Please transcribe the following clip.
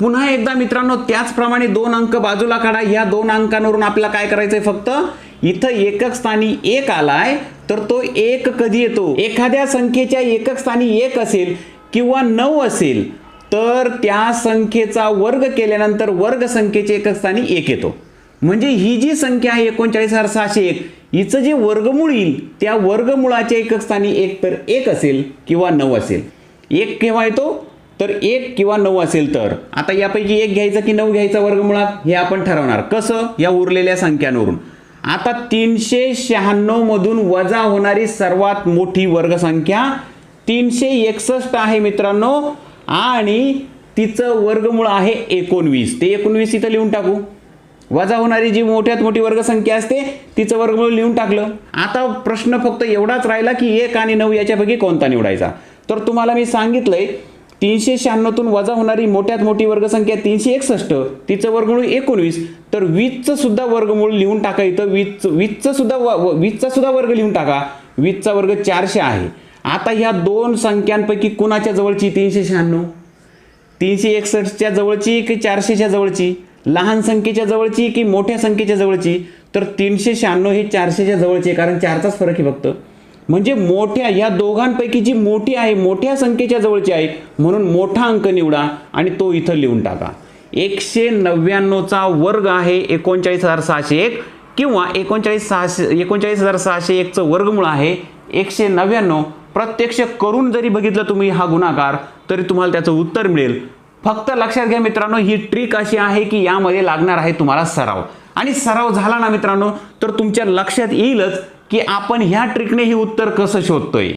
पुन्हा एकदा मित्रांनो त्याचप्रमाणे दोन अंक बाजूला काढा. या दोन अंकांवरून आपल्याला काय करायचंय फक्त? इथं एकक स्थानी एक आलाय तर तो एक कधी येतो? एखाद्या संख्येच्या एकक स्थानी एक असेल किंवा नऊ असेल तर त्या संख्येचा वर्ग केल्यानंतर वर्ग संख्येच्या एकक स्थानी एक येतो. म्हणजे ही जी संख्या आहे एकोणचाळीस हजार सहाशे एक हिचं जे वर्गमूळ येईल त्या वर्गमुळाच्या एकक स्थानी एक तर एक असेल किंवा नऊ असेल. एक केव्हा येतो? तर एक किंवा नऊ असेल तर. आता यापैकी एक घ्यायचं की नऊ घ्यायचा वर्गमुळात? हे आपण ठरवणार. कसं? या उरलेल्या संख्यांवरून. आता तीनशे शहाण्णवमधून वजा होणारी सर्वात मोठी वर्गसंख्या तीनशे एकसष्ट आहे मित्रांनो. आणि तिचं वर्गमूळ आहे एकोणवीस. ते एकोणवीस इथं लिहून टाकू. वजा होणारी जी मोठ्यात मोठी वर्गसंख्या असते तिचं वर्गमूळ लिहून टाकलं. आता प्रश्न फक्त एवढाच राहिला की एक आणि नऊ याच्यापैकी कोणता निवडायचा? तर तुम्हाला मी सांगितलंय तीनशे शहाण्णवतून वजा होणारी मोठ्यात मोठी वर्गसंख्या तीनशे एकसष्ट तिचं वर्गमूळ एकोणवीस तर वीजचं सुद्धा वर्गमूळ लिहून टाका इथं वीज वीजचं सुद्धा व- व- सुद्धा वर्ग लिहून टाका वीजचा वर्ग चारशे आहे. आता ह्या दोन संख्यांपैकी कुणाच्या जवळची तीनशे शहाण्णव? तीनशे एकसष्टच्या जवळची की चारशेच्या जवळची? लहान संख्येच्या जवळची की मोठ्या संख्येच्या जवळची? तर तीनशे शहाण्णव ही चारशेच्या जवळची आहे कारण चारचाच फरक आहे फक्त. म्हणजे मोठ्या या दोघांपैकी जी मोठी आहे मोठ्या संख्येच्या जवळची आहे म्हणून मोठा अंक निवडा आणि तो इथं लिहून टाका. एकशे नव्याण्णवचा वर्ग आहे एकोणचाळीस हजार सहाशे एक किंवा एकोणचाळीस सहाशे एकोणचाळीस हजार सहाशे एकचं वर्गमूळ आहे एकशे नव्याण्णव. प्रत्यक्ष करून जरी बघितलं तुम्ही हा गुणाकार तरी तुम्हाला त्याचं उत्तर मिळेल. फक्त लक्षात घ्या मित्रांनो ही ट्रिक अशी आहे की यामध्ये लागणार आहे तुम्हाला सराव. आणि सराव झाला ना मित्रांनो तर तुमच्या लक्षात येईलच की आपण ह्या ट्रिकने हे उत्तर कसं शोधतोय?